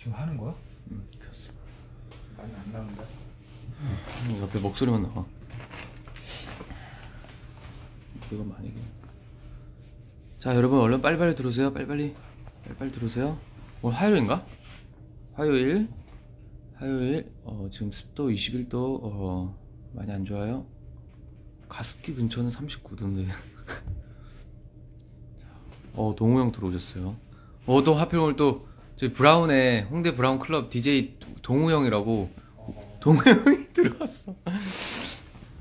지금 하는 거야? 응, 켰어. 많이 안 나온다. 음, 옆에 목소리만 나와. 이거 많이. 긴. 자, 여러분 얼른 빨리빨리 들어오세요. 빨리빨리. 빨리빨리 들어오세요. 오늘 화요일인가? 화요일. 화요일. 어, 지금 습도 21도. 어, 많이 안 좋아요. 가습기 근처는 39도인데. 어, 동우 형 들어오셨어요. 어, 또 하필 오늘 또 저희 브라운의 홍대 브라운 클럽 DJ 동우 형이라고 동우 형이 들어왔어.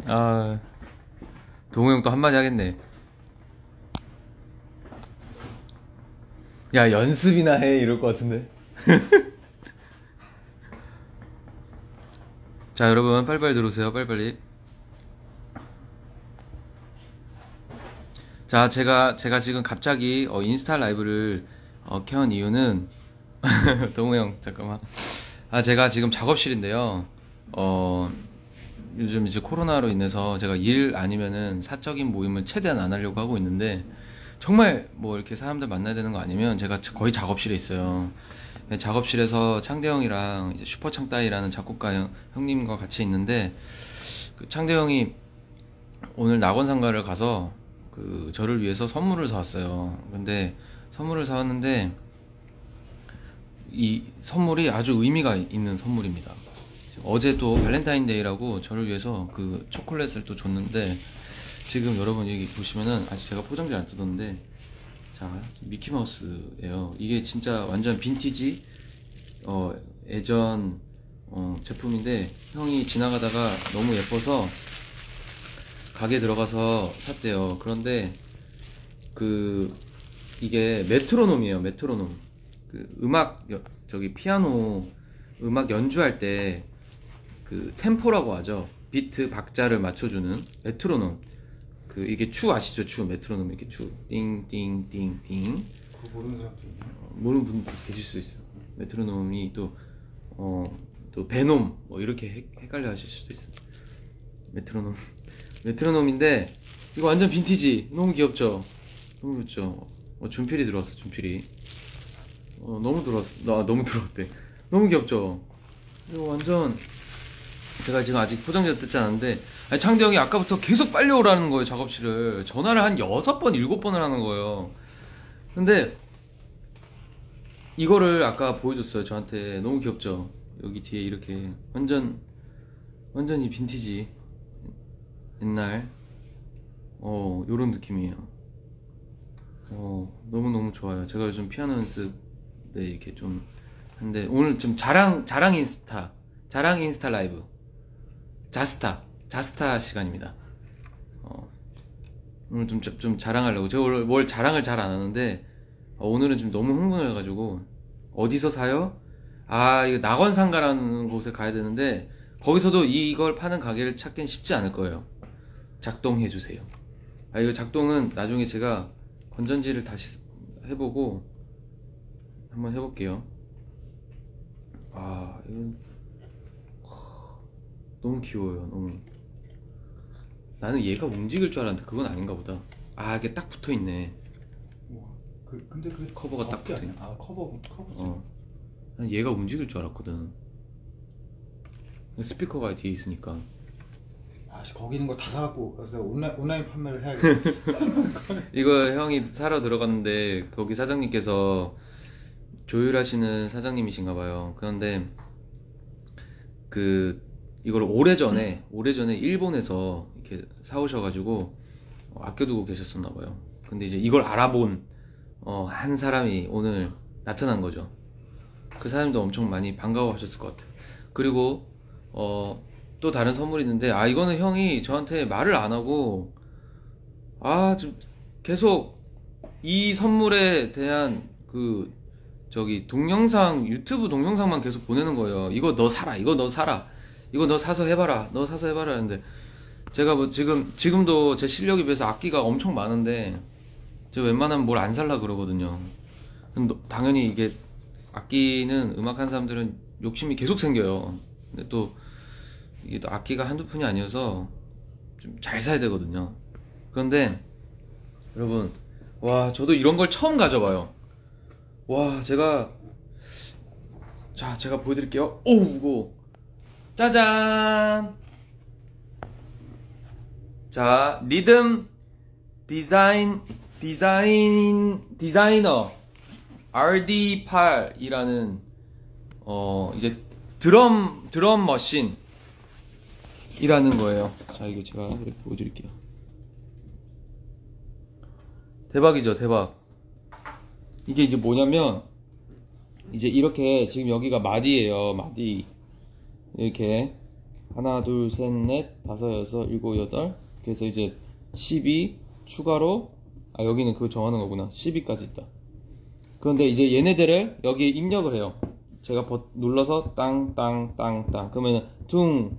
아, 동우 형 또 한마디 하겠네. 야, 연습이나 해. 이럴 것 같은데. 자, 여러분, 빨리빨리 들어오세요. 빨리빨리. 자, 제가, 제가 지금 갑자기 어, 인스타 라이브를 어, 켠 이유는, 동우 형, 잠깐만. 아, 제가 지금 작업실인데요. 어, 요즘 이제 코로나로 인해서 제가 일 아니면은 사적인 모임을 최대한 안 하려고 하고 있는데, 정말 뭐 이렇게 사람들 만나야 되는 거 아니면 제가 거의 작업실에 있어요. 네, 작업실에서 창대 형이랑 이제 슈퍼 창따이라는 작곡가 형, 형님과 같이 있는데, 그 창대 형이 오늘 낙원 상가를 가서 그 저를 위해서 선물을 사왔어요. 근데 선물을 사왔는데 이 선물이 아주 의미가 있는 선물입니다. 어제도 발렌타인데이라고 저를 위해서 그 초콜릿을 또 줬는데 지금 여러분 여기 보시면은 아직 제가 포장지 안 뜯었는데 자 미키마우스예요. 이게 진짜 완전 빈티지 어 예전 어, 제품인데 형이 지나가다가 너무 예뻐서 가게 들어가서 샀대요. 그런데 그 이게 메트로놈이에요. 메트로놈. 그 음악 여- 저기 피아노 음악 연주할 때 그 템포라고 하죠. 비트 박자를 맞춰주는 메트로놈. 그 이게 추 아시죠? 추 메트로놈 이렇게 추 띵띵띵띵 그거 모르는 사람도 있냐? 어, 모르는 분도 계실 수 있어요. 메트로놈이 또, 어, 또 베놈, 뭐 이렇게 헷- 헷갈려 하실 수도 있어요. 메트로놈. 메트로놈인데, 이거 완전 빈티지. 너무 귀엽죠? 너무 귀엽죠? 어, 준필이 들어왔어, 준필이. 어, 너무 들어왔어. 나 너무 들어왔대. 너무 귀엽죠? 이거 완전, 제가 지금 아직 포장지도 뜯지 않았는데, 아니, 창대 형이 아까부터 계속 빨리 오라는 거예요, 작업실을. 전화를 한 여섯 번, 일곱 번을 하는 거예요. 근데, 이거를 아까 보여줬어요 저한테 너무 귀엽죠 여기 뒤에 이렇게 완전 완전히 빈티지 옛날 어 요런 느낌이에요 어 너무너무 좋아요 제가 요즘 피아노 연습 네 이렇게 좀 하는데 오늘 좀 자랑 자랑 인스타 자랑 인스타 라이브. 자스타 자스타 시간입니다. 어 오늘 좀, 좀, 좀 자랑하려고. 제가 원래 뭘 자랑을 잘 안 하는데 어, 오늘은 좀 너무 흥분을 해가지고 어디서 사요? 아 이거 낙원상가라는 곳에 가야 되는데 거기서도 이걸 파는 가게를 찾긴 쉽지 않을 거예요. 작동해 주세요. 아 이거 작동은 나중에 제가 건전지를 다시 해보고 한번 해볼게요 아 이건 하, 너무 귀여워요 너무 나는 얘가 움직일 줄 알았는데 그건 아닌가 보다 아 이게 딱 붙어 있네 우와. 그 근데 그 커버가 딱 어깨 붙어있네 아니야? 아 커버 커버지. 어. 난 얘가 움직일 줄 알았거든. 스피커가 뒤에 있으니까. 아씨 거기 있는 거 다 사갖고 그래서 내가 온라인 온라인 판매를 해야겠다. 이거 형이 사러 들어갔는데 거기 사장님께서 조율하시는 사장님이신가 봐요. 그런데 그 이걸 오래전에 오래전에 일본에서 이렇게 사오셔가지고 어, 아껴두고 계셨었나 봐요. 근데 이제 이걸 알아본 어, 한 사람이 오늘 나타난 거죠. 그 사람도 엄청 많이 반가워하셨을 것 같아요. 그리고 어, 또 다른 선물이 있는데 아 이거는 형이 저한테 말을 안 하고 아 좀 계속 이 선물에 대한 그 저기 동영상 유튜브 동영상만 계속 보내는 거예요. 이거 너 사라. 이거 너 사라. 이거 너 사서 해봐라. 너 사서 해봐라 하는데 제가 뭐 지금 지금도 제 실력에 비해서 악기가 엄청 많은데 제가 웬만하면 뭘 안 살라 그러거든요. 근데 당연히 이게 악기는 음악하는 사람들은 욕심이 계속 생겨요. 근데 또 이게 또 악기가 한두 푼이 아니어서 좀 잘 사야 되거든요. 그런데 여러분 와 저도 이런 걸 처음 가져봐요. 와 제가 자, 제가 보여드릴게요. 오, 이거 짜잔. 자, 리듬 디자인 디자인 디자이너 RD8이라는 어 이제 드럼 드럼 머신 이라는 거예요. 자, 이거 제가 보여드릴게요. 대박이죠, 대박. 이게 이제 뭐냐면 이제 이렇게 지금 여기가 마디예요, 마디. 이렇게 하나, 둘, 셋, 넷, 다섯, 여섯, 일곱, 여덟. 그래서 이제 12 추가로 아 여기는 그거 정하는 거구나. 12까지 있다. 그런데 이제 얘네들을 여기 입력을 해요. 제가 버- 눌러서 땅, 땅, 땅, 땅. 그러면은 퉁,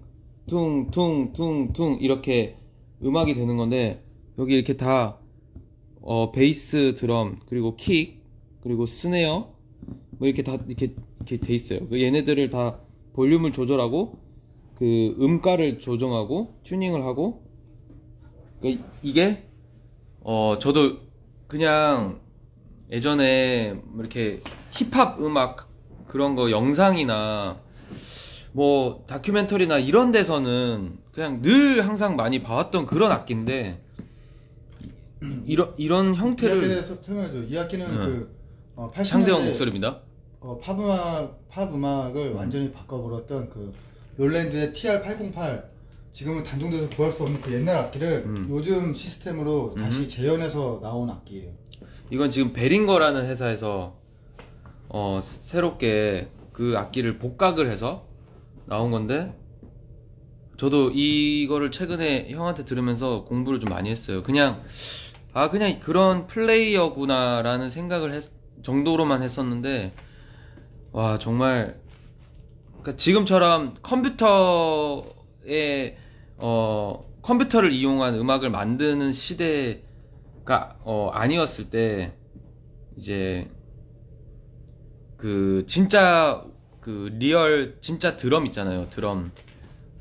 퉁, 퉁, 퉁, 퉁 이렇게 음악이 되는 건데 여기 이렇게 다 어, 베이스 드럼 그리고 킥 그리고 스네어 뭐 이렇게 다 이렇게 이렇게 돼 있어요. 그 얘네들을 다 볼륨을 조절하고 그 음가를 조정하고 튜닝을 하고 그 이게 어 저도 그냥 예전에 뭐 이렇게 힙합 음악 그런 거 영상이나 뭐 다큐멘터리나 이런 데서는 그냥 늘 항상 많이 봐왔던 그런 악기인데 이런 이런 이 형태를 대해서 설명해줘. 이 악기는 네. 그 어, 80년대 상대형 목소리입니다. 어, 팝 음악 팝 음악을 완전히 바꿔버렸던 그 롤랜드의 TR808 지금은 단종돼서 구할 수 없는 그 옛날 악기를 음. 요즘 시스템으로 다시 재현해서 나온 악기예요. 이건 지금 베링거라는 회사에서 어, 새롭게 그 악기를 복각을 해서 나온 건데 저도 이거를 최근에 형한테 들으면서 공부를 좀 많이 했어요. 그냥 아 그냥 그런 플레이어구나라는 생각을 했, 정도로만 했었는데 와 정말 그러니까 지금처럼 컴퓨터에 어 컴퓨터를 이용한 음악을 만드는 시대가 어 아니었을 때 이제 그 진짜 그 리얼 진짜 드럼 있잖아요 드럼.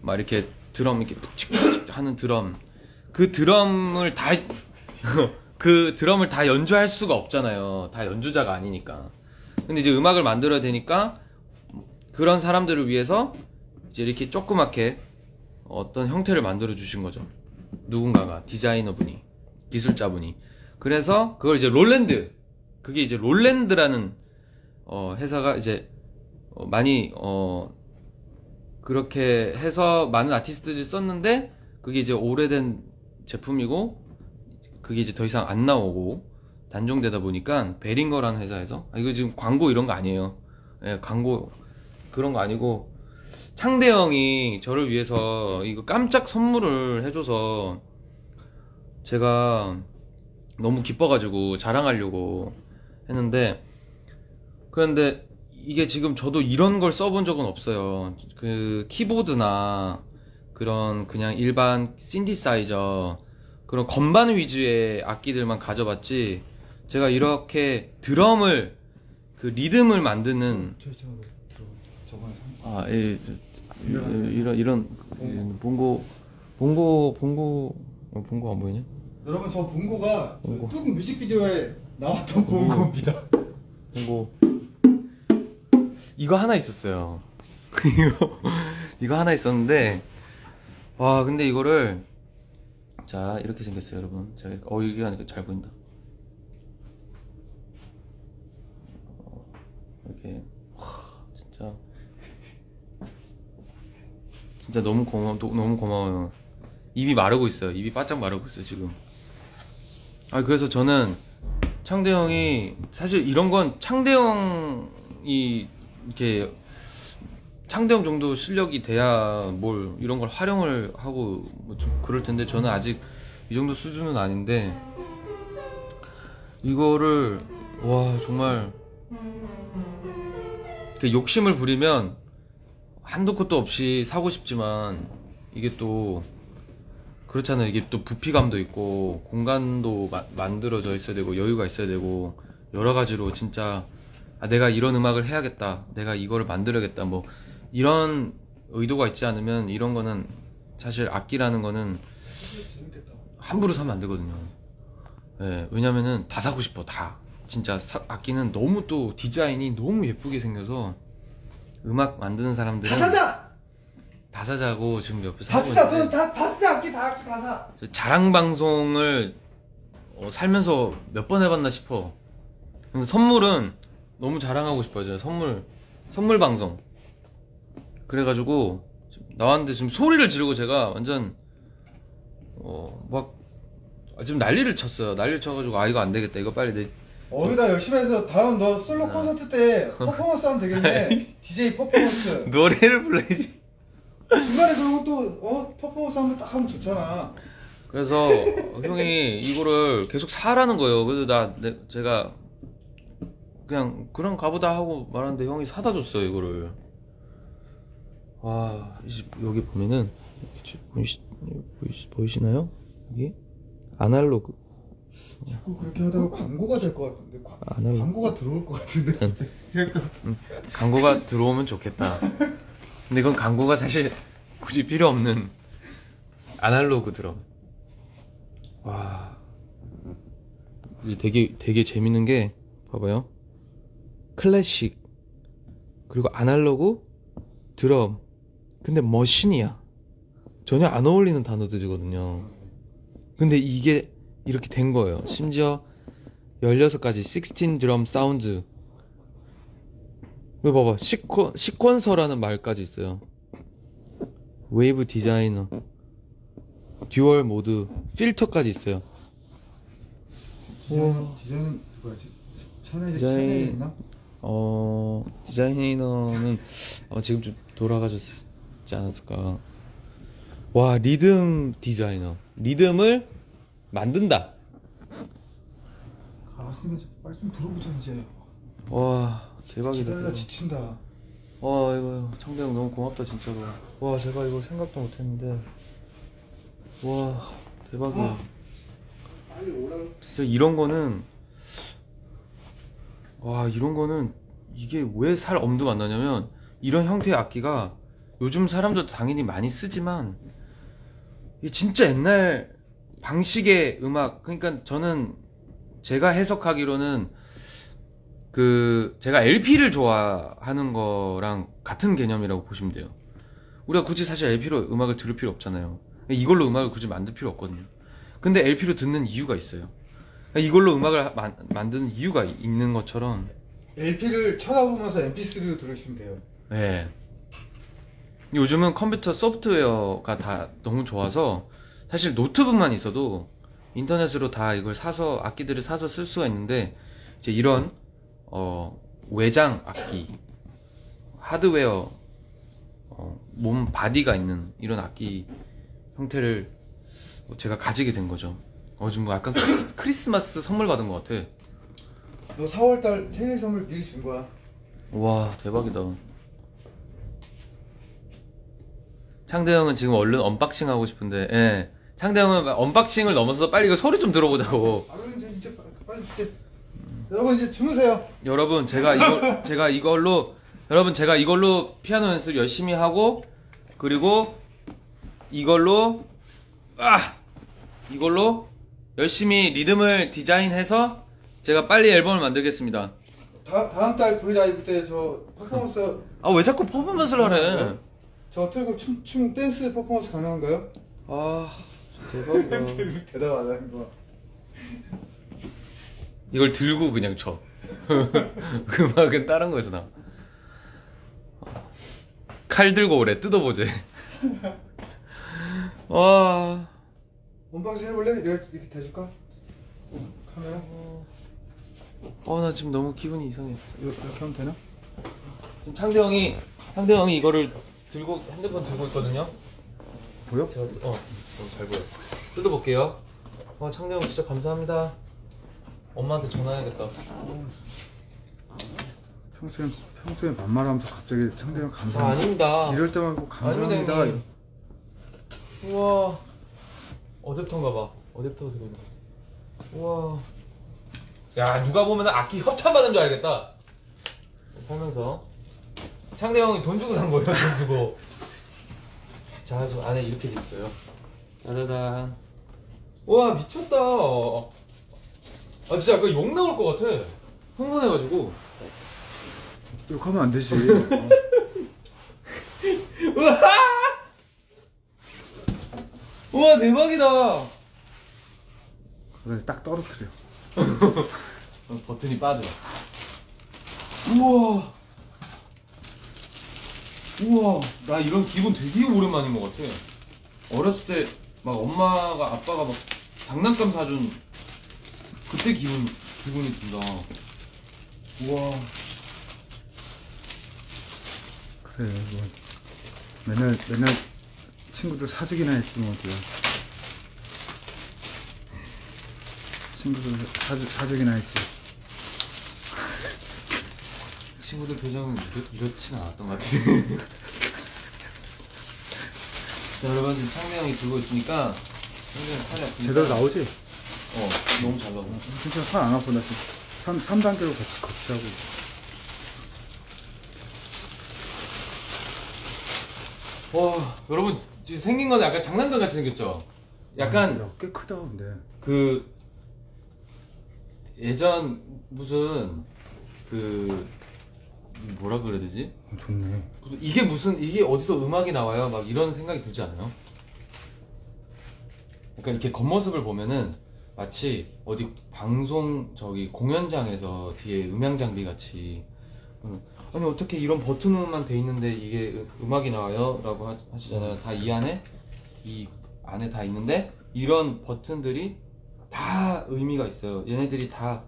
막 이렇게 드럼 이렇게 하는 드럼. 그 드럼을 다 그 드럼을 다 연주할 수가 없잖아요. 다 연주자가 아니니까. 근데 이제 음악을 만들어야 되니까 그런 사람들을 위해서 이제 이렇게 조그맣게 어떤 형태를 만들어 주신 거죠. 누군가가 디자이너 분이 기술자 분이. 그래서 그걸 이제 롤랜드 그게 이제 롤랜드라는 어, 회사가 이제 어, 많이 어, 그렇게 해서 많은 아티스트들이 썼는데 그게 이제 오래된 제품이고 그게 이제 더 이상 안 나오고 단종되다 보니까 베링거라는 회사에서 아, 이거 지금 광고 이런 거 아니에요. 예, 광고 그런 거 아니고 창대 형이 저를 위해서 이거 깜짝 선물을 해줘서 제가 너무 기뻐가지고 자랑하려고 했는데 그런데 이게 지금 저도 이런 걸 써본 적은 없어요. 그 키보드나 그런 그냥 일반 신디사이저 그런 건반 위주의 악기들만 가져봤지 제가 이렇게 드럼을 그 리듬을 만드는 저, 저, 저, 저번에 산 아, 예, 저- 이런 이런 봉고 봉고 봉고 어, 봉고 안 보이냐? 여러분 저 봉고가 저 봉고. 뚝 뮤직비디오에 나왔던 봉고입니다. 봉고 이거 하나 있었어요. 이거 이거 하나 있었는데 와 근데 이거를 자 이렇게 생겼어요 여러분. 자 이렇게- 어 이게 하니까 잘 보인다. 어, 이렇게 와 진짜 진짜 너무 고마워 너무 고마워요. 입이 마르고 있어요. 입이 바짝 마르고 있어요 지금. 아 그래서 저는 창대 형이 사실 이런 건 창대 형이 이렇게 창대 형 정도 실력이 돼야 뭘 이런 걸 활용을 하고 뭐좀 그럴 텐데 저는 아직 이 정도 수준은 아닌데 이거를 와 정말 욕심을 부리면 한도 끝도 없이 사고 싶지만 이게 또 그렇잖아요. 이게 또 부피감도 있고 공간도 마- 만들어져 있어야 되고 여유가 있어야 되고 여러 가지로 진짜 아, 내가 이런 음악을 해야겠다. 내가 이거를 만들어야겠다. 뭐 이런 의도가 있지 않으면 이런 거는 사실 악기라는 거는. 함부로 사면 안 되거든요. 예, 왜냐면은 다 사고 싶어, 다. 진짜 사- 악기는 너무 또 디자인이 너무 예쁘게 생겨서 음악 만드는 사람들은 다 사자! 다 사자고 지금 옆에서 다 하고 쓰자! 있는데 돈 다, 다 쓰자! 악기 다 악기 다 사! 저 자랑 방송을 어, 살면서 몇 번 해봤나 싶어. 근데 선물은 너무 자랑하고 싶어요. 선물 선물 방송. 그래가지고 나왔는데 지금 소리를 지르고 제가 완전 어막 지금 난리를 쳤어요. 난리를 쳐가지고 아 이거 안 되겠다. 이거 빨리 내 어디다 열심히 해서 다음 너 솔로 콘서트 때 퍼포먼스 하면 되겠네 DJ 퍼포먼스 노래를 불러야지. 중간에 그러고 또 어? 퍼포먼스 하면 딱 하면 좋잖아 그래서 형이 이거를 계속 사라는 거예요. 그래서 나 내, 제가 그냥 그럼 가보다 하고 말하는데 형이 사다 줬어요 이거를. 와, 이 집 여기 보면은 보이시, 보이시, 보이시 나요? 여기 아날로그. 자꾸 그렇게 하다가 광고가 될 것 같은데 광, 안 할래. 광고가 들어올 것 같은데 광고가 들어오면 좋겠다. 근데 이건 광고가 사실 굳이 필요 없는 아날로그 드럼. 와. 이게 되게 되게 재밌는 게 봐봐요. 클래식 그리고 아날로그 드럼. 근데 머신이야. 전혀 안 어울리는 단어들이거든요. 근데 이게 이렇게 된 거예요. 심지어 16가지 16 드럼 사운드 이거 봐봐 시퀀, 시퀀서라는 말까지 있어요 웨이브 디자이너 듀얼 모드 필터까지 있어요 디자인, 디자인은 누가지? 샤넬이 디자인- 샤넬이 있나? 어 디자이너는 아마 지금 좀 돌아가셨 지 않았을까. 와 리듬 디자이너. 리듬을 만든다. 알았으니까 좀 빨리 좀 들어보자 이제. 와 대박이다 기다리다. 지친다. 와 이거 청대형 너무 고맙다 진짜로. 와 제가 이거 생각도 못했는데. 와 대박이야 빨리 오라고 진짜 이런 거는 와 이런 거는 이게 왜 살 엄두가 안 나냐면 이런 형태의 악기가 요즘 사람들도 당연히 많이 쓰지만 이게 진짜 옛날 방식의 음악 그러니까 저는 제가 해석하기로는 그 제가 LP를 좋아하는 거랑 같은 개념이라고 보시면 돼요. 우리가 굳이 사실 LP로 음악을 들을 필요 없잖아요. 이걸로 음악을 굳이 만들 필요 없거든요. 근데 LP로 듣는 이유가 있어요. 이걸로 음악을 마- 만드는 이유가 있는 것처럼 LP를 쳐다보면서 MP3로 들으시면 돼요 네. 요즘은 컴퓨터 소프트웨어가 다 너무 좋아서 사실 노트북만 있어도 인터넷으로 다 이걸 사서 악기들을 사서 쓸 수가 있는데 이제 이런 어, 외장 악기 하드웨어 어, 몸 바디가 있는 이런 악기 형태를 제가 가지게 된 거죠. 어 지금 뭐 약간 크리스, 크리스마스 선물 받은 것 같아. 너 4월달 생일 선물 미리 준 거야 와 대박이다 창대 형은 지금 얼른 언박싱 하고 싶은데 예. 창대 형은 언박싱을 넘어서 빨리 이거 소리 좀 들어보자고. 알았어 이제 이제 빨리, 빨리 이제 여러분 이제 주무세요. 여러분 제가 이걸 제가 이걸로 여러분 제가 이걸로 피아노 연습 열심히 하고 그리고 이걸로 아! 이걸로 열심히 리듬을 디자인해서 제가 빨리 앨범을 만들겠습니다. 다, 다음 달 브이라이브 때 저 퍼포먼스 아 왜 자꾸 퍼포먼스를 하래 저 틀고 춤, 춤 댄스 퍼포먼스 가능한가요? 아 대박이다 대답 안 하는 거 이걸 들고 그냥 쳐. 음악은 다른 거에서 나. 칼 들고 오래 뜯어보재. 와. 원방송 해볼래? 내가 이렇게 대줄까? 카메라? 어, 나 지금 너무 기분이 이상해. 이렇게 하면 되나? 지금 창대 형이, 창대 형이 이거를 들고, 핸드폰 들고 있거든요. 보여? 제가, 어, 어, 잘 보여. 뜯어볼게요. 와, 창대 형 진짜 감사합니다. 엄마한테 전화해야겠다. 평소에 평소에 반말하면서 갑자기 아, 감사합니다 아닙니다. 이럴 때만 꼭 감사합니다 아닙니다, 형님. 우와 어댑터인가 봐 어댑터가 들어있는 것 같아 우와 야 누가 보면 악기 협찬 받은 줄 알겠다 살면서 창대 형이 돈 주고 산 거예요 돈 주고 자 저 안에 이렇게 돼 있어요 짜라단 우와 미쳤다 아 진짜 아까 욕 나올 것 같아 흥분해가지고 욕하면 안 되지 어. 우와! 우와 대박이다. 그래서 딱 떨어뜨려. 어, 버튼이 빠져. 우와. 우와, 나 이런 기분 되게 오랜만인 것 같아. 어렸을 때 막 엄마가 아빠가 막 장난감 사준 그때 기분 기분이 든다. 우와. 그래 뭐 맨날 맨날 친구들 사주기나 뭐 어디야. 친구들 사주, 사주기나 했지. 친구들 표정은 이렇, 이렇진 않았던 것 같은데. 자, 여러분 지금 창대 형이 들고 있으니까 창대 형 팔이 아프니까 제대로 나오지? 어, 너무 잘 나오네. 진짜 살안 아파 나 지금 3, 3단계로 같이 거치하고 와, 여러분 지금 생긴 건 약간 장난감 같이 생겼죠? 약간 야, 꽤 크다 근데 그 예전 무슨 그 뭐라 그래야 되지? 어, 좋네 이게 무슨 이게 어디서 음악이 나와요? 막 이런 생각이 들지 않아요? 약간 이렇게 겉모습을 보면은 마치 어디 방송 저기 공연장에서 뒤에 음향 장비 같이 음, 아니 어떻게 이런 버튼으로만 돼 있는데 이게 음- 음악이 나와요? 라고 하- 하시잖아요 다 이 안에 이 안에 다 있는데 이런 버튼들이 다 의미가 있어요 얘네들이 다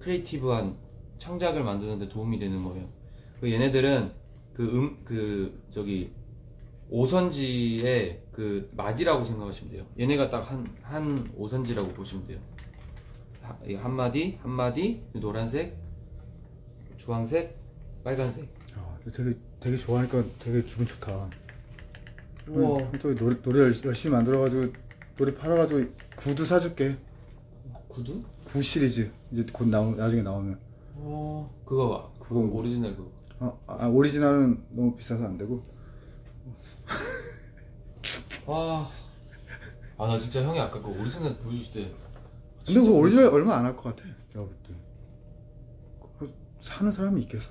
크리에이티브한 창작을 만드는데 도움이 되는 거예요 그 얘네들은 그 음 그 저기 오선지의 그 마디라고 생각하시면 돼요. 얘네가 딱 한 한 오선지라고 보시면 돼요. 하- 이한 마디 한 마디 노란색, 주황색, 빨간색. 야, 되게 되게 좋아하니까 되게 기분 좋다 우와. 응, 또 노래, 노래 열- 열심히 만들어가지고 노래 팔아가지고 구두 사줄게 구두? 구 시리즈 이제 곧 나오, 나중에 나오면 어 그거 그거 그거 오리지널 그거. 어, 아, 오리지널은 너무 비싸서 안 되고 와. 아나 진짜 형이 아까 그 오리지널 보여줄 때. 근데 그 오리지널 얼마 안 할 것 같아 내가 볼 때 그거 사는 사람이 있겠어?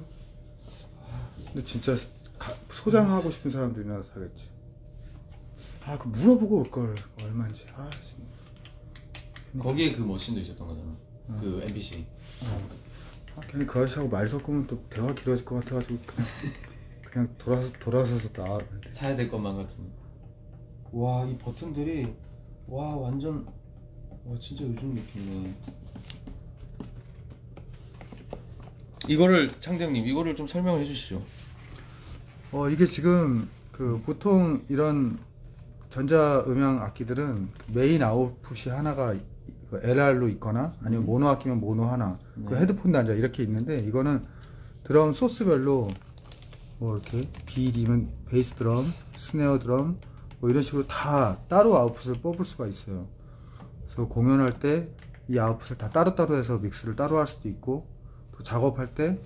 근데 진짜 가- 소장하고 싶은 사람들이나 사겠지 아 그 물어보고 올 걸 얼마인지 아 진짜 거기에 그 머신도 있었던 거잖아. 그 MBC. 아, 괜히 그 아저씨하고 말 섞으면 또 대화 길어질 것 같아가지고 그냥 그냥 돌아서 돌아서서 나왔는데 사야 될 것만 같은. 와 이 버튼들이 와 완전 와 진짜 요즘 느낌이네. 이거를 창대형님 이거를 좀 설명을 해주시죠. 어 이게 지금 그 보통 이런 전자 음향 악기들은 그 메인 아웃풋이 하나가 LR로 있거나 아니면 모노 악기면 모노 하나 그 네. 헤드폰 단자 이렇게 있는데 이거는 드럼 소스별로 뭐 이렇게 비리면 베이스 드럼, 스네어 드럼 뭐 이런 식으로 다 따로 아웃풋을 뽑을 수가 있어요. 그래서 공연할 때 이 아웃풋을 다 따로따로 해서 믹스를 따로 할 수도 있고 또 작업할 때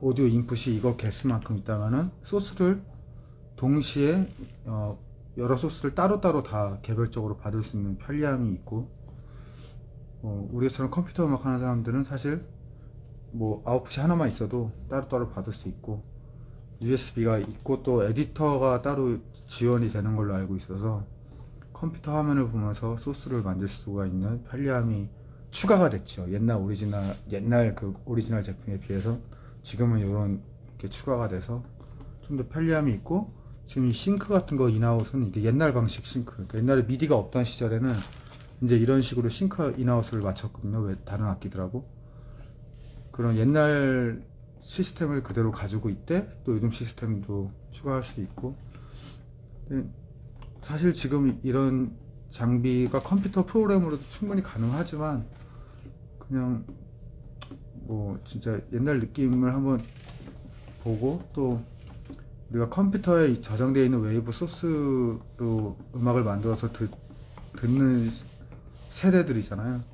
오디오 인풋이 이거 개수만큼 있다면은 소스를 동시에 어, 여러 소스를 따로따로 다 개별적으로 받을 수 있는 편리함이 있고 어, 우리처럼 컴퓨터 음악 하는 사람들은 사실 뭐 아웃풋이 하나만 있어도 따로따로 받을 수 있고 USB가 있고 또 에디터가 따로 지원이 되는 걸로 알고 있어서 컴퓨터 화면을 보면서 소스를 만들 수가 있는 편리함이 추가가 됐죠. 옛날 오리지널 옛날 그 오리지널 제품에 비해서 지금은 이런 게 추가가 돼서 좀 더 편리함이 있고 지금 이 싱크 같은 거 인아웃은 이게 옛날 방식 싱크. 그러니까 옛날에 미디가 없던 시절에는 이제 이런 식으로 싱크 인아웃을 맞췄거든요. 왜 다른 악기들하고 그런 옛날 시스템을 그대로 가지고 있대. 또 요즘 시스템도 추가할 수 있고. 사실 지금 이런 장비가 컴퓨터 프로그램으로도 충분히 가능하지만 그냥 뭐 진짜 옛날 느낌을 한번 보고 또 우리가 컴퓨터에 저장되어 있는 웨이브 소스로 음악을 만들어서 듣, 듣는 시- 세대들이잖아요.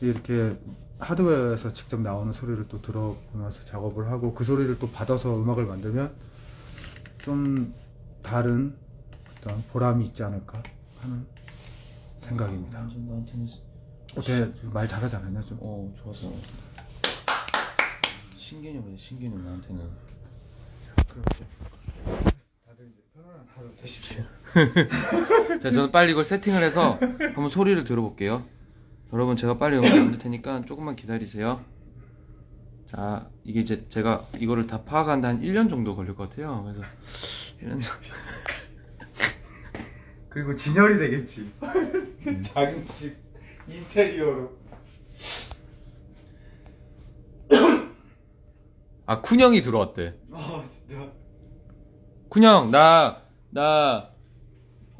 이렇게 하드웨어에서 직접 나오는 소리를 또 들어보면서 작업을 하고 그 소리를 또 받아서 음악을 만들면 좀 다른 어떤 보람이 있지 않을까 하는 생각입니다. 나한테는 어때 말 잘하지 않았냐 좀? 어 좋았어. 신개념이네 신개념 나한테는. 그렇게 다들 이제 편안하게 바로 되십시오. 자, 저는 빨리 이걸 세팅을 해서 한번 소리를 들어볼게요. 여러분, 제가 빨리 음악 만들 테니까 조금만 기다리세요. 자, 이게 이제 제가 이거를 다 파악하는데 한 1년 정도 걸릴 것 같아요. 그래서 1년 정도. 그리고 진열이 되겠지. 자기식 인테리어로. 아, 쿤형이 들어왔대. 아 진짜. 쿤형, 나, 나,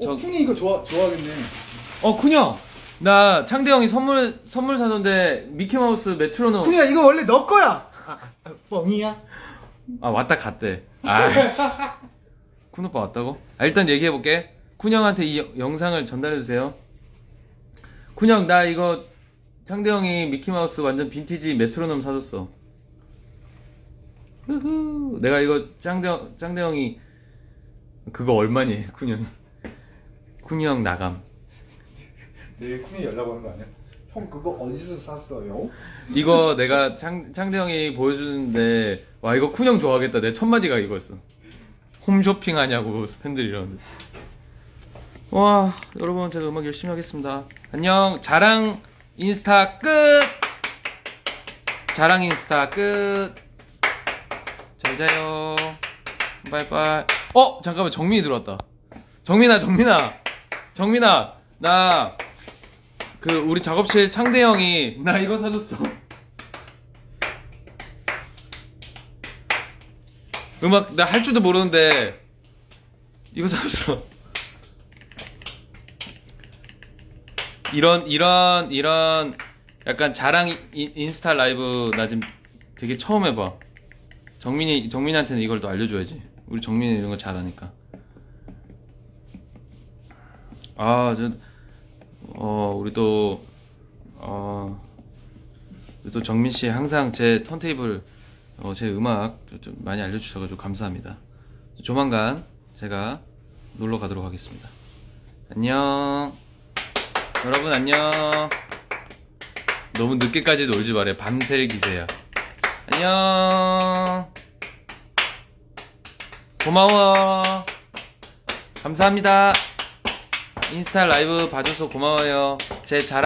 저 저- 쿤이 이거 좋아 좋아하겠네. 어, 쿤형! 나 창대 형이 선물, 선물 사줬는데 미키마우스 메트로놈. 쿤이야 이거 원래 너 거야. 아, 아, 뻥이야? 아 왔다 갔대. 아이씨. 쿤 오빠 왔다고? 아, 일단 얘기해 볼게. 쿤 형한테 이 여- 영상을 전달해 주세요. 쿤 형, 나 이거 창대 형이 미키마우스 완전 빈티지 메트로놈 사줬어. 후후. 내가 이거 짱대 형, 짱대 형이 그거 얼마니? 쿤 형. 쿤형 나감. 내일 쿤이 연락 오는 거 아니야? 형 그거 어디서 샀어요? 이거 내가 창, 창대 형이 보여주는데 와 이거 쿤 형 좋아하겠다 내 첫 마디가 이거였어 홈쇼핑 하냐고 팬들이 이러는데 와 여러분 제가 음악 열심히 하겠습니다 안녕 자랑 인스타 끝 자랑 인스타 끝 잘 자요 바이바이 어 잠깐만 정민이 들어왔다 정민아 정민아 정민아 나 그 우리 작업실 창대 형이 나 이거 사줬어. 음악 나 할 줄도 모르는데 이거 사줬어. 이런 이런 이런 약간 자랑 인- 인스타 라이브 나 지금 되게 처음 해봐. 정민이 정민이한테는 이걸 또 알려줘야지. 우리 정민이 이런 거 잘하니까. 아, 저 어, 우리 또, 어, 우리 또 정민 씨 항상 제 턴테이블, 어, 제 음악 좀- 좀 많이 알려주셔가지고 감사합니다. 조만간 제가 놀러 가도록 하겠습니다. 안녕. 여러분 안녕. 너무 늦게까지 놀지 말아요. 밤샐 기세야. 안녕. 고마워. 감사합니다. 인스타 라이브 봐줘서 고마워요. 제 자랑